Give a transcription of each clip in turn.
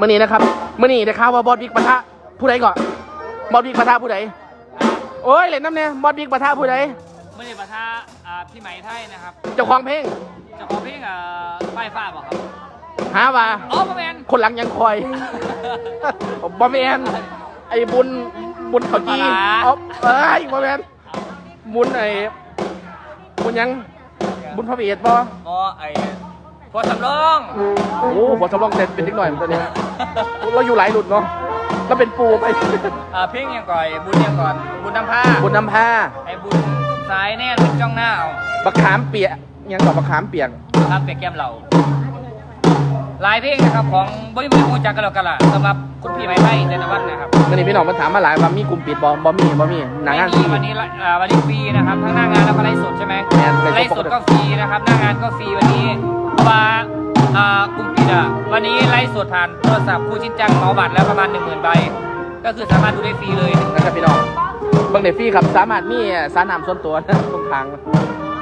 มื่อนี้นะครับมื่อนี้ได้ข่าวว่าบอสบิ๊กปะทะผู้ใดก่อนบอสบิ๊กปะทะผู้ใดโอ้ยเล่นน้ำเนี่ยบอสบิ๊กปะทะผู้ใดไม่ได้ปะทะอ่าพี่ไหมไทยนะครับเจ้าของเพลงเจ้าของเพลงอ่าป้ายฟ้าบอกครับหาว่าอ๋อมาแมนคนหลังยังคอย บอมแมนไอ้บุญบุญเขาจีปลาร้าเอาเอ้ยบอมแมนบุญไอ้บุญยังบุญพระเบียดบ่อ๋อไอ้ พอสำรองโอ้บทสำรองเสร็จเป็นนิดหน่อยตัวนี้เราอยู่หลายหลุดเนาะแล้วเป็นปูไปอ่าเพลงยังก่อยบุญยังก่อน บุญน้ำผ้าบุญนำผ้าไอ้บุญสายแน่ลุกจ้องหน้าเอาบักขามเปียกยังกับบักขามเปียกทำเปียกแก้มเหล่าหลายเพลงนะครับของบริบูรณ์จักกันแล้วกันล่ะสำหรับคุณพี่ไหมไทยเดนวันนะครับมื่อนี้พี่น้องมาถามมาหลายว่ามีกลุ่มปิดบอบอมีบอมีหนังงานไม่มีวันนี้ละอ่าวันนี้ฟรีนะครับทั้งหน้างานแล้วก็ไลฟ์สดใช่ไหมแม่นไลไลฟ์ฟ์สสดดก็ฟรีนะครับหน้างานก็ฟรีวันนี้เพราะ ว่าอ่ากลุ่มปิดอะวันนี้ไลฟ์สดผ่านโทรศัพท์ครูชินจังเหมาบัตรแล้วประมาณ 1 0,000ใบก็คือสามารถดูได้ฟรีเลยนะครับพี่น้องเบังเดฟี่ครับสามารถมีสารนามส่วนตัวนะตรงทาง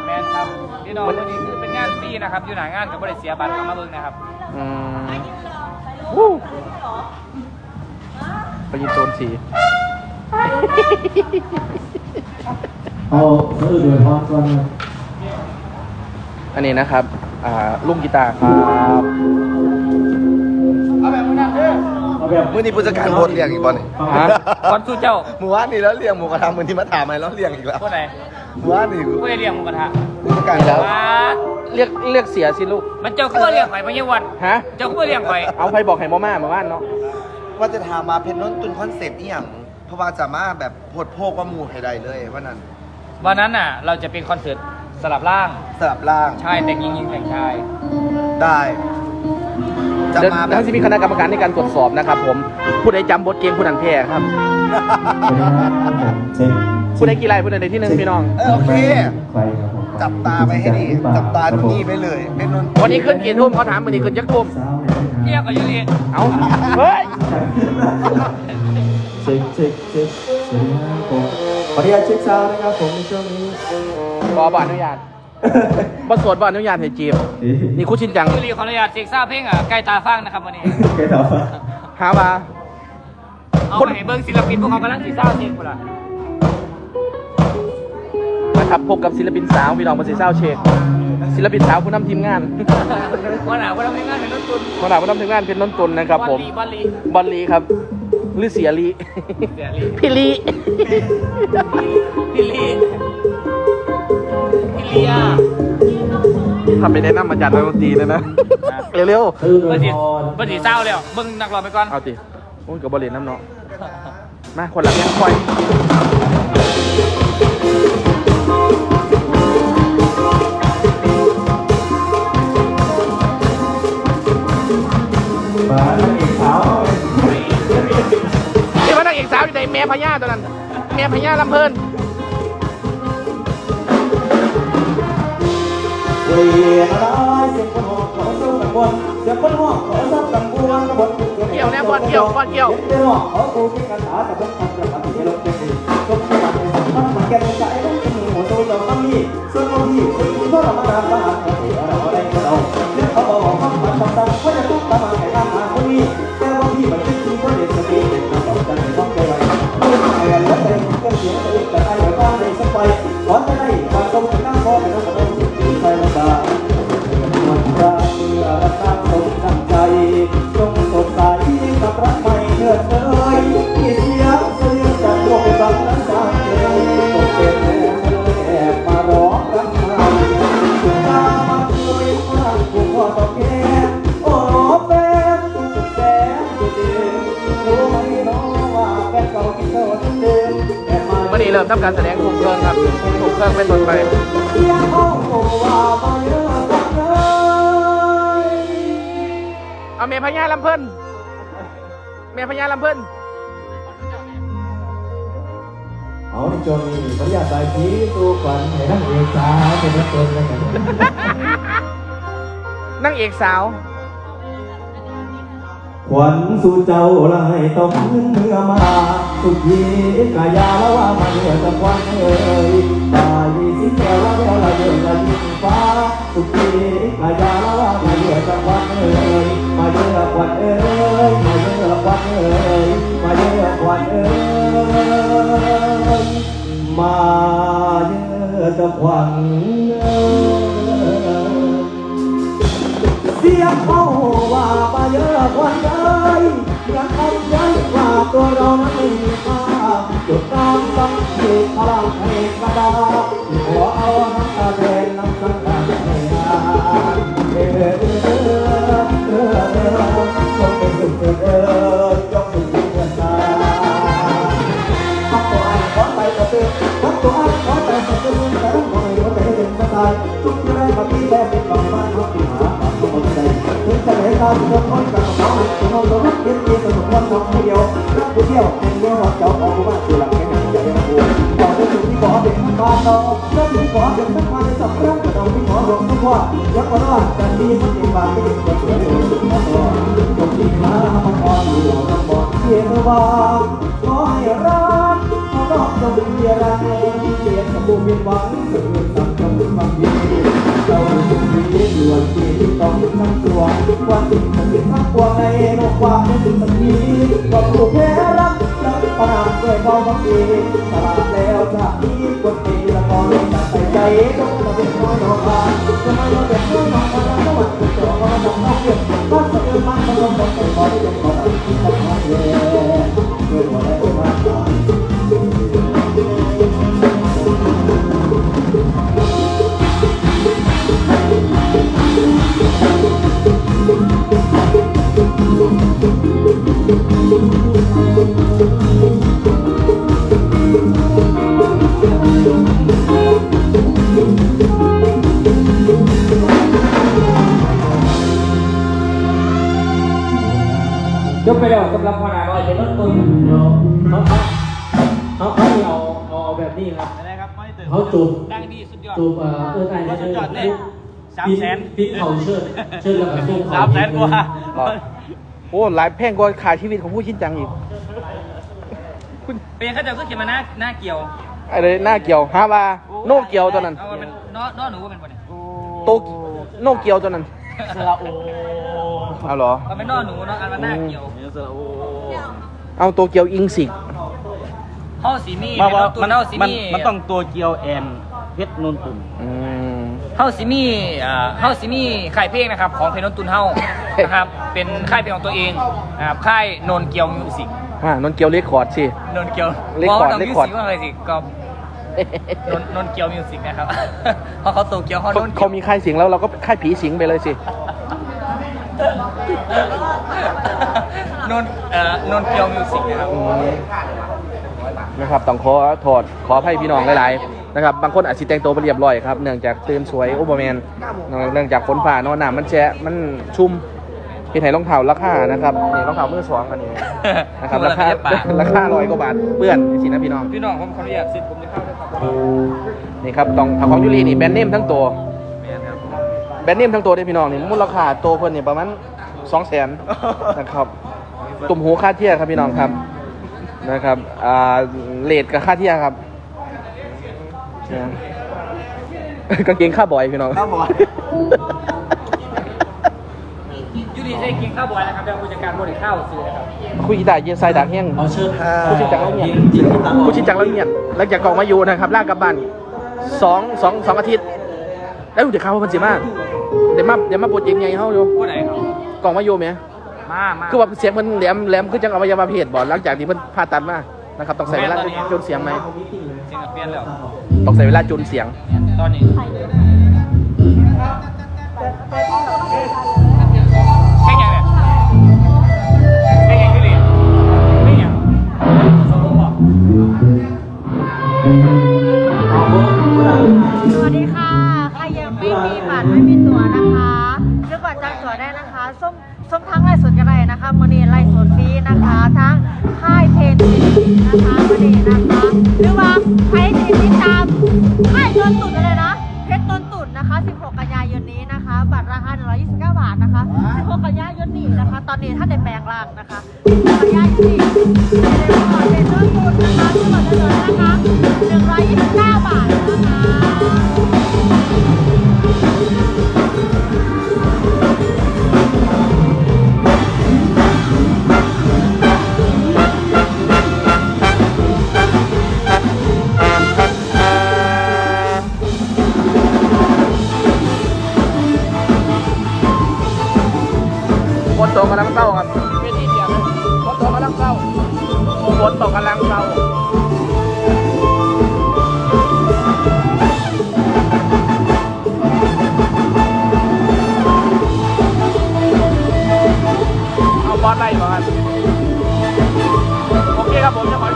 แมนครับพี่น้องวันนี้คือเป็นงานฟรีนะครับ อยู่หนางานกับบริษัทเสียบัตรเข้ามาเบิ่งนะครับอืมวู้ไปยินโซนสีเอาเสื้อเดือดร้อนก่อนนะอันนี้นะครับอ่าลุงกีตาร์ครับเอาแบบมื่อนี้ผู้จัดการโพสต์เลี้ยงอีกบ่นี่ฮะก่อนสู้เจ้าหมู่ว่านนี่แล้วเลี้ยงหมูกระทะมือที่มาถามอะไรแล้วเลี้ยงอีกแล้วผู้ไหนหมู่ว่านนี่ผู้ใดเลี้ยงหมูกระทะผู้จัดการแล้วว่าเรียกเรียกเสียสิลูก มันเจ้าคือเลี้ยงไปไม่ใช่วันฮะ เจ้าคือเลี้ยงไปเอาไปบอกให้มาม่ามาบ้านเนาะ ว่าจะถามมาเพนนนตุนคอนเซปต์อีหยังเพราะว่าจะมาแบบโพดโพกว่าหมูให้ได้เลยว่านั้น วันนั้นน่ะ เราจะเป็นคอนเสิร์ต สลับร่าง สลับล่างชายแต่งหญิงหญิงแต่งชาย ได้ จะเดี๋ยวมาแบทั้บงที่มีคณะกรรมการในการตรวจสอบนะครับผมผู้ใดจำบทเกมผู้นั้นแพ้ครับเช็คผู้ใดกี่ไรผู้ใดในที่หนึ่งพี่น้อง เออโอเคใครครับผมจับตาไปให้ดี จับตาที่นี่ไปเลยเพนนนวันนี้ขึ้นกี่ทุ่มเขาถามวันนี้ขึ้นยักทุ่มสาวเนี่ยนะเรียกกับยุรีเอาเฮ้ยเช็คเช็คเช็คสวัสดีครับผมขออนุญาตเช็คซาวด์นะครับผมในช่วงนี้ บอบอนุญาตบอสวดบอนุญาตให้จีบ นี่คุชินจังยุรีขออนุญาตเสกซ่าเพลงอะใกล้ตาฟังนะครับวันนี้ แกตอบว่าหามาเอาไปให้เบิ้งศิลปินพวกเขากำลังสีเศร้าเพลงกูละนะครับพบกับศิลปินสาวพี่น้องมาสีเศร้าเชคศิลปินสาวผู้นำทีมงานวันหนาวันทำงานเป็นรถตุนคนหนาผู้นำทีมงานเป็นน้นตุนนะครับผมบอลลีบอลลีครับหรือเสียลี เสียลีพี่ลี พี่ลี พี่ลีอะทำไปแนะนำอาจารย์นักดนตรีนะนะ เร็วคือเบิ้งสีพรเบิ้งสีเศร้าแล้วเบิ้งนักร้องไปก่อนๆ เอาติโอ้ยกับบอลเลนน้ำเนาะ มาคนละแง่คอยฝาหน้าเอกสาวนี่ว่านางเอกสาวอยู่ในแม่พญาตัวนั้น แม่พญาลำเพลิน เรียนอะไรเสียงคนหอกขอสู้กับวนเสียงคนหอกขอสู้กังบวนกับวนเกี่ยวแน่บอลเกี่ยวบอลเกี่ยวเดี๋ยวขอกูเป็นคาถาแต่ต้องทำกระทำให้ลงเป็นดีก็สมัครในสัมพันธ์มันแก่ใจต้องเป็นหัวโตเราต้องมีส่วนของพี่คนที่พ่อเรามาทำบ้านเราที่เราได้ เมื่อวันนี้เริ่มทำการแสดงถูกเครื่องครับถูกเครื่องเป็นต้นไปเอาเยอะจังเลยเอาแม่พญาลำเพลินแม่พญาลำเพลินเอาในช่วงนี้ขออนุญาตใส่ทีตัวขวัญให้นักเอกสาวเป็นนักเรียนแล้วกันนางเอกสาว ขวัญสู่เจ้าลายต้องขึ้นเมื่อมา สุขีกายาละว่ามาเหนือตะวันเอ่ยตายสิแก้วแก้วละเยอนละยิ้มฟ้า สุขีกายาละว่ามาเหนือตะวันเอ่ยมาเยือควันเอ่ยมาเยือควันเอ่ยมาเยือควันเอ่ยมาเยือตะวันเอ่ย สียงเขาว่ามาเยอะกว่าใจยังคำยันว่าตัวเรานั้นไม่มีค่าจุดน้ำสังเกตพลังให้กระดาขอเอาน้ำตาแทนน้ำสังกัดให้นาเออเออเออเออเอองเป็นสุขเออจงเป็นสุขเออทักตัวอันขอไปกระเตือทักตัวอันขอไปกระเตือแต่ต้องคอยหัวใจเป็นกระต่ายทุกที่ได้มาที่แบบเป็นฝั่งบ้านเขาที่ ตาที่คนคนกับเขาที่เขาตัวเพียงที่สนุกวันวันเดียวรักผู้เดียวเป็นเดียวเจ้าของบ้านคือหลักแค่ไหนจะเป็นผู้ขอเป็นสุดที่ขอเป็นบ้านเราเรื่องที่ขอเป็นทั้งวันในสัปดาห์เราที่ขอรวมทุกว่ายักษ์ก็รอดกันดีมันเป็นบาปที่เป็นคนเดียวนะตัวจงที่มาพักผ่อนอยู่ลำบากเพียงว่าขอให้รักเขาต้องจงมีอะไรเปลี่ยนกับผู้มีหวังสื่อสังคมความดี เราสุขดีล้วนที่ต้องทั้งตัววันที่มันเป็นทั้งปวงในโลกความเป็นสิ่งนี้ก็ผู้แพ้รักรักปรามด้วยความบางทีตลาดแล้วจากนี้กดตีละครเล่นแต่ใจใจต้องมาเป็นน้อยน้องพาจะไม่มาเป็นน้อยน้องพาแล้วมันจะจบก็มาทำนอกเรื่องก็จะเดินมันก็ต้องต้องขอที่เป็นขอที่ทำให้เลยด้วยหัวและด้วยม ยกไปแล้วสำหรับพนาน้อยเป็นต้นตุนเขาเขาเขาเขาเอาเอาแบบนี้ครับ อะไรครับไม่ตื่นเขาจูบดังดีสุดยอดจูบเออเออไทยว่าสุดยอดเลยสามแสนพี่เขาเชิดเชิดแล้วก็จูบเขาสามแสนกว่าโอ้หลายแพงกว่าขาชีวิตของผู้ชินจังอีกเป็นเขาเจะก็เขียนมาหน้าหน้าเกี่ยวอะไรหน้าเกี่ยวฮาว่าโนเกี่ยวตัวนั้นเอามันเป็นนอหนูว่าเป็นคนเนี่ยโตโนเกี่ยวตัวนั้นสระโอ เอาเหรอเอาเป็นน้อหนูเนาะอันมันหน้าเกี่ยวเนี่ยสระโอเอาโตเกียวอิงสิกเฮาสีมีมาเป็นว่าต้นตุมันนเฮาสีมันมีมันต้องตัวเกียวแอนเพชรนนตุนอืม เฮาสีมีอ่าเฮาสีมีค่ายเพลงนะครับ ของเพลงนนตุนเฮานะครับ เป็นค่ายเพลงของตัวเองนะครับค่ายนนเกียวมิวสิกอ่านนเกียวเลคคอร์ดสิ นนเกียวเรคคอร์ดว่าเรมิควคอร์ดสิกว่าอะไรสิก็นนนนเกียวมิวสิกนะครับเพราะเขาโตเกียวเขาเขานนเกีเขายวมีค่ายสิงแล้วเราก็ค่ายผีสิงไปเลยสิ นนเอ่อนนเกียวมิวสิกนะครับ อืมนะครับต้องขอโทษขออภัยพี่น้องหลายๆนะครับบางคนอาจจะแต่งตัวไปเรียบร้อยครับเนื่องจากตื่นสวยอุปแมนเนื่องจากฝนฝ่านอนหนามันแฉะมันชุ่มพี่ไทยรองเท้าราคานะครับนี่รองเท้ามือสองอันนี้นะครับราคาราคาร้อยกว่าบาทเปื้อนสินะพี่น้องพี่น้องผมขออนุญาตสิทธิ์ผมจะเข้าด้วยครับนี่ครับต้องเอาของยูรีนี่แบรนด์เนมทั้งตัว แบรนด์เนมทั้งตัวเด้อพี่น้องนี่มูลค่าตัวเพิ่นนี่ประมาณสองแสนนะครับตุ่มหูค่าเทียครับพี่น้องครับนะครับอ่าเลดกับค่าเทียครับนะกางเกงค่าบอยพี่น้องครับบอยยูดีใช้กินข้าวบอยนะครับเดี๋ยวผู้จัดการบริข้าวซื้อนะครับคุยกีตาร์เย็นไซดักแห้งเอาเชิดผู้ชินจังแล้วเนี่ยผู้ชินจังแล้วเนี่ยหลังจากกองมาอยู่นะครับลากกลับบ้านสองสองสองอาทิตย์ แล้วดูเดี๋ยวข้าวว่ามันสิมาก เดี๋ยวมาเดี๋ยวมาโปรเจกต์ไงเฮาอยู่ผู้ไหนครับกองมาอยู่ไหมมามาคือว่าเสียงมันแหลมแหลมคือจังอวัยวะเพศบ่หลังจากที่มันผ่าตัดมานะครับต้องใส่เวลาจนเสียงไหมเสียงกับเปลี่ยนแล้วต้องใส่เวลาจนเสียงตอนนี้ จองตั๋วได้นะคะส้มส้มทั้งไลฟ์สดกันเลยนะคะมือนีไลฟ์สดฟรีนะคะ ทั้งค่ายเพนนะคะมือนีนะคะ หรือว่าใครที่ติดตามค่ายต้นตุ่นอะไรนะเพชรต้นตุ่นนะคะ 16 กันยายนนี้นะคะ บัตรราคา 129 บาทนะคะ 16 กันยายนนี้นะคะ ตอนนี้ถ้าได้แปลงร่างนะคะ16กันยายนนี้เป็นต้นตุ่นนะคะซื้อ ฝนตกกำลังเราเอาบอสไล่บอสโอเคครับผมจะขอ